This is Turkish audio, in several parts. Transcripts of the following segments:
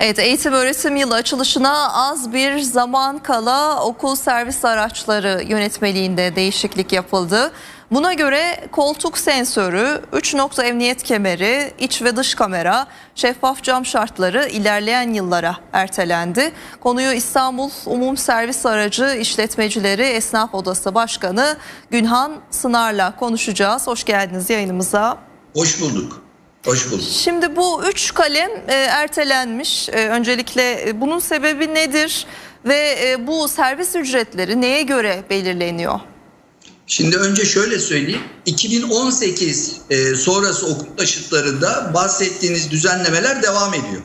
Evet eğitim öğretim yılı açılışına az bir zaman kala okul servis araçları yönetmeliğinde değişiklik yapıldı. Buna göre koltuk sensörü, 3 nokta emniyet kemeri, iç ve dış kamera, şeffaf cam şartları ilerleyen yıllara ertelendi. Konuyu İstanbul Umum Servis Aracı İşletmecileri Esnaf Odası Başkanı Günhan Sınar'la konuşacağız. Hoş geldiniz yayınımıza. Hoş bulduk. Hoş bulduk. Şimdi bu üç kalem e, ertelenmiş. E, öncelikle e, bunun sebebi nedir ve e, bu servis ücretleri neye göre belirleniyor? Şimdi önce şöyle söyleyeyim. 2018 e, sonrası okul taşıtlarında bahsettiğiniz düzenlemeler devam ediyor.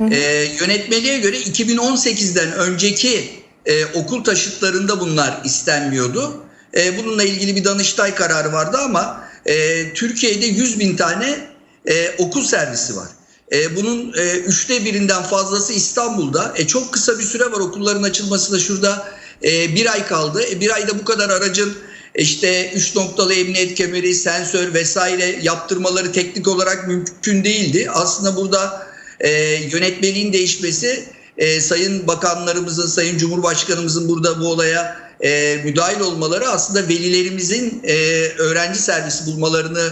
E, yönetmeliğe göre 2018'den önceki e, okul taşıtlarında bunlar istenmiyordu. E, bununla ilgili bir Danıştay kararı vardı ama e, Türkiye'de 100 bin tane e, okul servisi var. E, bunun e, üçte birinden fazlası İstanbul'da. E, çok kısa bir süre var okulların açılmasına şurada e, bir ay kaldı. E, bir ayda bu kadar aracın işte üç noktalı emniyet kemeri, sensör vesaire yaptırmaları teknik olarak mümkün değildi. Aslında burada e, yönetmeliğin değişmesi e, sayın bakanlarımızın, sayın cumhurbaşkanımızın burada bu olaya e, müdahil olmaları aslında velilerimizin e, öğrenci servisi bulmalarını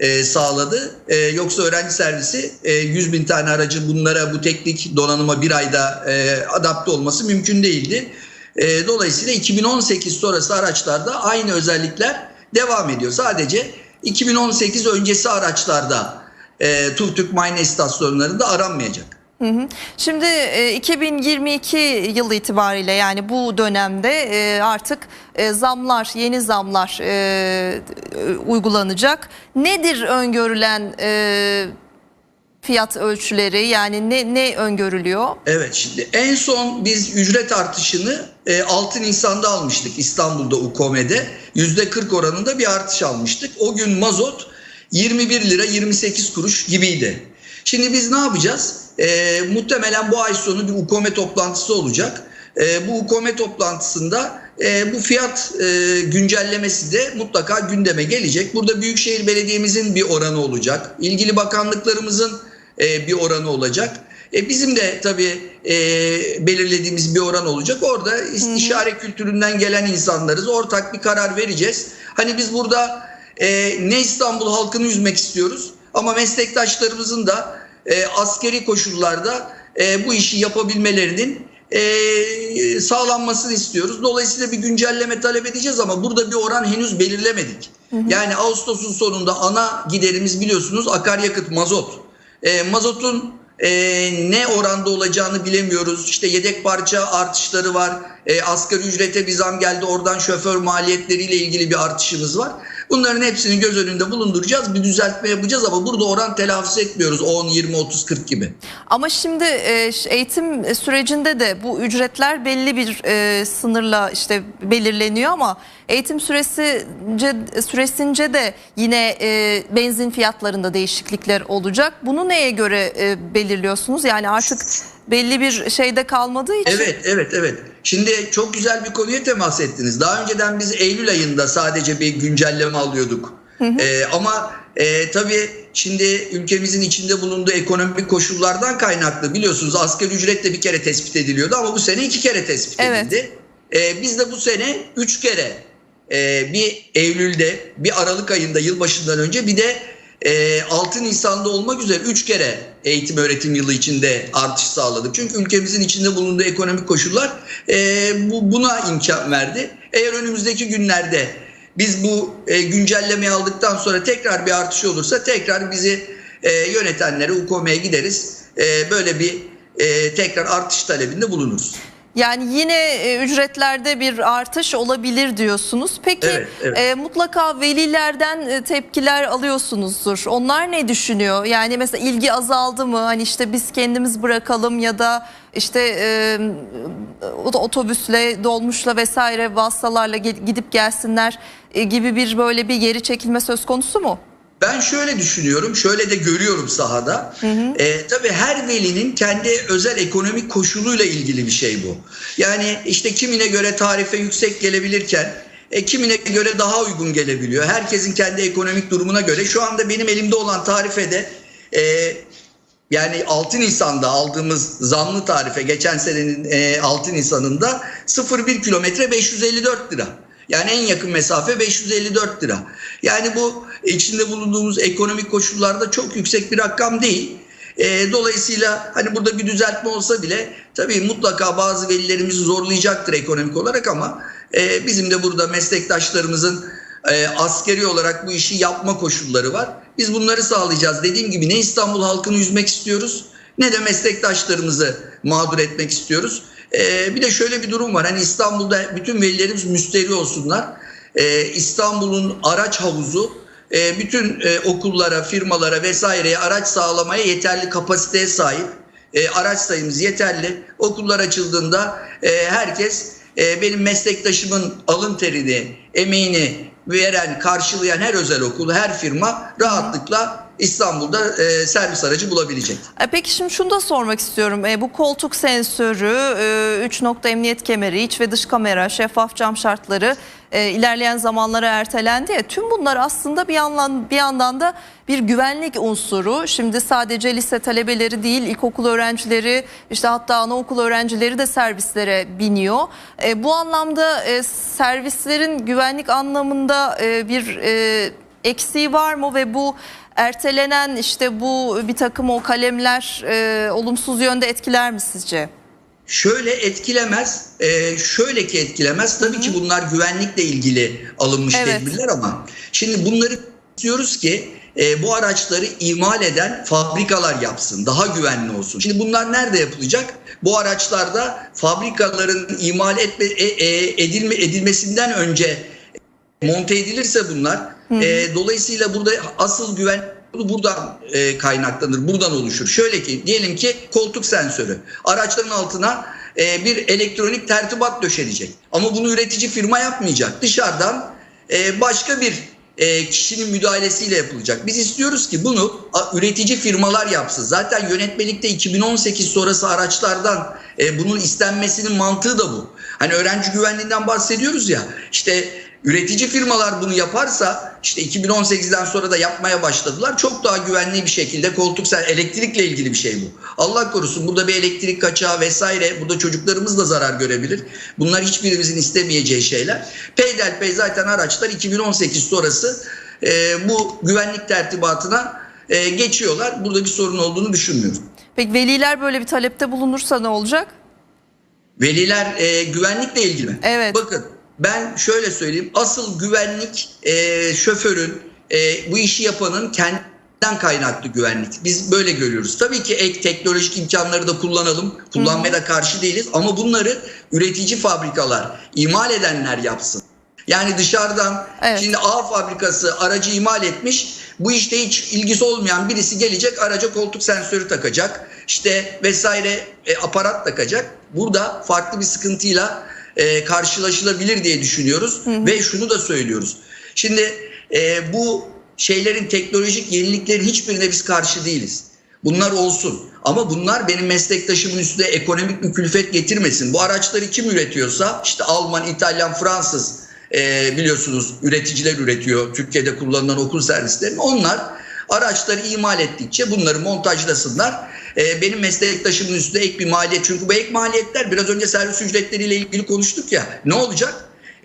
e, sağladı. E, yoksa öğrenci servisi e, 100 bin tane aracın bunlara bu teknik donanıma bir ayda e, adapte olması mümkün değildi. E, dolayısıyla 2018 sonrası araçlarda aynı özellikler devam ediyor. Sadece 2018 öncesi araçlarda e, TÜVTÜK istasyonlarında aranmayacak. Şimdi e, 2022 yılı itibariyle yani bu dönemde e, artık e, zamlar, yeni zamlar e, e, uygulanacak. Nedir öngörülen e, fiyat ölçüleri yani ne ne öngörülüyor? Evet şimdi en son biz ücret artışını e, 6 Nisan'da almıştık İstanbul'da UKOME'de. %40 oranında bir artış almıştık. O gün mazot 21 lira 28 kuruş gibiydi. Şimdi biz ne yapacağız? E, muhtemelen bu ay sonu bir UKOME toplantısı olacak. E, bu UKOME toplantısında e, bu fiyat e, güncellemesi de mutlaka gündeme gelecek. Burada Büyükşehir Belediye'mizin bir oranı olacak. İlgili bakanlıklarımızın e, bir oranı olacak. E, bizim de tabii e, belirlediğimiz bir oran olacak. Orada istişare kültüründen gelen insanlarız. Ortak bir karar vereceğiz. Hani biz burada e, ne İstanbul halkını üzmek istiyoruz ama meslektaşlarımızın da e, askeri koşullarda e, bu işi yapabilmelerinin e, sağlanmasını istiyoruz. Dolayısıyla bir güncelleme talep edeceğiz ama burada bir oran henüz belirlemedik. Yani Ağustos'un sonunda ana giderimiz biliyorsunuz akaryakıt, mazot. E, mazotun e, ne oranda olacağını bilemiyoruz. İşte yedek parça artışları var. E, asgari ücrete bir zam geldi. Oradan şoför maliyetleriyle ilgili bir artışımız var. Bunların hepsini göz önünde bulunduracağız. Bir düzeltme yapacağız ama burada oran telaffuz etmiyoruz. 10, 20, 30, 40 gibi. Ama şimdi e, eğitim sürecinde de bu ücretler belli bir e, sınırla işte belirleniyor ama eğitim süresince süresince de yine e, benzin fiyatlarında değişiklikler olacak. Bunu neye göre belirliyorsunuz? Yani artık belli bir şeyde kalmadığı için. Evet, evet, evet. Şimdi çok güzel bir konuya temas ettiniz. Daha önceden biz Eylül ayında sadece bir güncelleme alıyorduk. Ee, ama e, tabii şimdi ülkemizin içinde bulunduğu ekonomik koşullardan kaynaklı biliyorsunuz asgari ücret de bir kere tespit ediliyordu ama bu sene iki kere tespit Evet. edildi. Ee, biz de bu sene üç kere e, bir Eylül'de bir Aralık ayında yılbaşından önce bir de e, 6 Nisan'da olmak üzere 3 kere eğitim öğretim yılı içinde artış sağladık. Çünkü ülkemizin içinde bulunduğu ekonomik koşullar e, bu, buna imkan verdi. Eğer önümüzdeki günlerde biz bu e, güncellemeyi aldıktan sonra tekrar bir artış olursa tekrar bizi e, yönetenlere UKOME'ye gideriz. E, böyle bir e, tekrar artış talebinde bulunuruz. Yani yine e, ücretlerde bir artış olabilir diyorsunuz. Peki Evet, evet. e, mutlaka velilerden e, tepkiler alıyorsunuzdur. Onlar ne düşünüyor? Yani mesela ilgi azaldı mı? Hani işte biz kendimiz bırakalım ya da işte e, otobüsle, dolmuşla vesaire vasıtalarla gidip gelsinler e, gibi bir böyle bir geri çekilme söz konusu mu? Ben şöyle düşünüyorum, şöyle de görüyorum sahada. Ee, tabii her velinin kendi özel ekonomik koşuluyla ilgili bir şey bu. Yani işte kimine göre tarife yüksek gelebilirken e, kimine göre daha uygun gelebiliyor. Herkesin kendi ekonomik durumuna göre. Şu anda benim elimde olan tarifede e, Yani 6 Nisan'da aldığımız zamlı tarife geçen senenin e, 6 Nisan'ında 0,1 kilometre 554 lira. Yani en yakın mesafe 554 lira. Yani bu içinde bulunduğumuz ekonomik koşullarda çok yüksek bir rakam değil. E, dolayısıyla hani burada bir düzeltme olsa bile tabii mutlaka bazı velilerimizi zorlayacaktır ekonomik olarak ama e, bizim de burada meslektaşlarımızın e, askeri olarak bu işi yapma koşulları var. Biz bunları sağlayacağız. Dediğim gibi ne İstanbul halkını üzmek istiyoruz ne de meslektaşlarımızı mağdur etmek istiyoruz. Bir de şöyle bir durum var. Hani İstanbul'da bütün velilerimiz müsteri olsunlar. İstanbul'un araç havuzu e, bütün e, okullara, firmalara vesaireye araç sağlamaya yeterli kapasiteye sahip. E, araç sayımız yeterli. Okullar açıldığında herkes benim meslektaşımın alın terini, emeğini veren, karşılayan her özel okul, her firma rahatlıkla İstanbul'da e, servis aracı bulabilecek. E, Peki şimdi şunu da sormak istiyorum. E, bu koltuk sensörü, 3 nokta emniyet kemeri, iç ve dış kamera, şeffaf cam şartları e, ilerleyen zamanlara ertelendi ya. Tüm bunlar aslında bir yandan, bir yandan da bir güvenlik unsuru. Şimdi sadece lise talebeleri değil, ilkokul öğrencileri, işte hatta anaokul öğrencileri de servislere biniyor. E, bu anlamda e, servislerin güvenlik anlamında e, bir e, eksiği var mı ve bu ertelenen işte bu bir takım o kalemler e, olumsuz yönde etkiler mi sizce? Şöyle etkilemez, e, şöyle ki etkilemez. Tabii ki bunlar güvenlikle ilgili alınmış Evet. tedbirler ama şimdi bunları istiyoruz ki e, bu araçları imal eden fabrikalar yapsın, daha güvenli olsun. Şimdi bunlar nerede yapılacak? Bu araçlarda fabrikaların imal etme, e, e, edilme, edilmesinden önce monte edilirse bunlar e, dolayısıyla burada asıl güven buradan e, kaynaklanır, buradan oluşur. Şöyle ki diyelim ki koltuk sensörü araçların altına e, bir elektronik tertibat döşenecek. Ama bunu üretici firma yapmayacak. Dışarıdan e, başka bir e, kişinin müdahalesiyle yapılacak. Biz istiyoruz ki bunu a, üretici firmalar yapsın. Zaten yönetmelikte 2018 sonrası araçlardan e, bunun istenmesinin mantığı da bu. Hani öğrenci güvenliğinden bahsediyoruz ya. İşte üretici firmalar bunu yaparsa işte 2018'den sonra da yapmaya başladılar. Çok daha güvenli bir şekilde koltuk sen elektrikle ilgili bir şey bu. Allah korusun burada bir elektrik kaçağı vesaire burada çocuklarımız da zarar görebilir. Bunlar hiçbirimizin istemeyeceği şeyler. Peyderpey zaten araçlar 2018 sonrası e, bu güvenlik tertibatına e, geçiyorlar. Burada bir sorun olduğunu düşünmüyorum. Peki veliler böyle bir talepte bulunursa ne olacak? Veliler e, güvenlikle ilgili mi? Evet. Bakın ben şöyle söyleyeyim. Asıl güvenlik e, şoförün, e, bu işi yapanın kendinden kaynaklı güvenlik. Biz böyle görüyoruz. Tabii ki ek teknolojik imkanları da kullanalım. Kullanmaya da karşı değiliz. Ama bunları üretici fabrikalar, imal edenler yapsın. Yani dışarıdan Evet. şimdi A fabrikası aracı imal etmiş. Bu işte hiç ilgisi olmayan birisi gelecek araca koltuk sensörü takacak. işte vesaire e, aparat takacak. Burada farklı bir sıkıntıyla e, karşılaşılabilir diye düşünüyoruz. Ve şunu da söylüyoruz. Şimdi e, bu şeylerin teknolojik yeniliklerin hiçbirine biz karşı değiliz. Bunlar olsun. Ama bunlar benim meslektaşımın üstüne ekonomik bir külfet getirmesin. Bu araçları kim üretiyorsa işte Alman, İtalyan, Fransız e, biliyorsunuz üreticiler üretiyor. Türkiye'de kullanılan okul servislerini. Onlar araçları imal ettikçe bunları montajlasınlar. E, benim meslektaşımın üstüne ek bir maliyet. Çünkü bu ek maliyetler biraz önce servis ücretleriyle ilgili konuştuk ya. Ne olacak?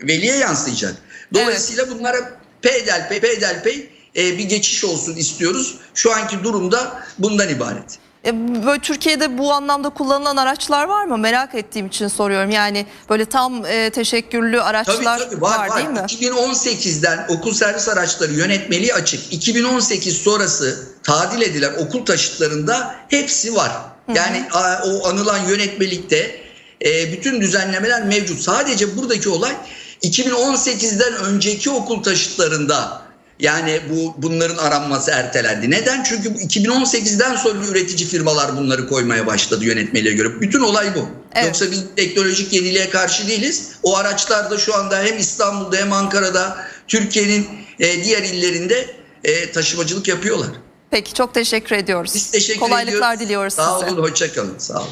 Veliye yansıyacak. Dolayısıyla bunlara peyderpey peyderpey e, bir geçiş olsun istiyoruz. Şu anki durumda bundan ibaret. E, böyle Türkiye'de bu anlamda kullanılan araçlar var mı? Merak ettiğim için soruyorum. Yani böyle tam e, teşekkürlü Tabii araçlar tabii var var, var. değil mi? 2018'den okul servis araçları yönetmeliği açık. 2018 sonrası tadil edilen okul taşıtlarında hepsi var. Yani a, o anılan yönetmelikte e, bütün düzenlemeler mevcut. Sadece buradaki olay 2018'den önceki okul taşıtlarında yani bu bunların aranması ertelendi. Neden? Çünkü bu 2018'den sonra üretici firmalar bunları koymaya başladı yönetmeliğe göre. Bütün olay bu. Evet. Yoksa biz teknolojik yeniliğe karşı değiliz. O araçlar da şu anda hem İstanbul'da hem Ankara'da Türkiye'nin e, diğer illerinde e, taşımacılık yapıyorlar. Peki çok teşekkür ediyoruz. Biz teşekkür Kolaylıklar ediyoruz. diliyoruz Sağ size. olun, hoşça kalın. Sağ olun.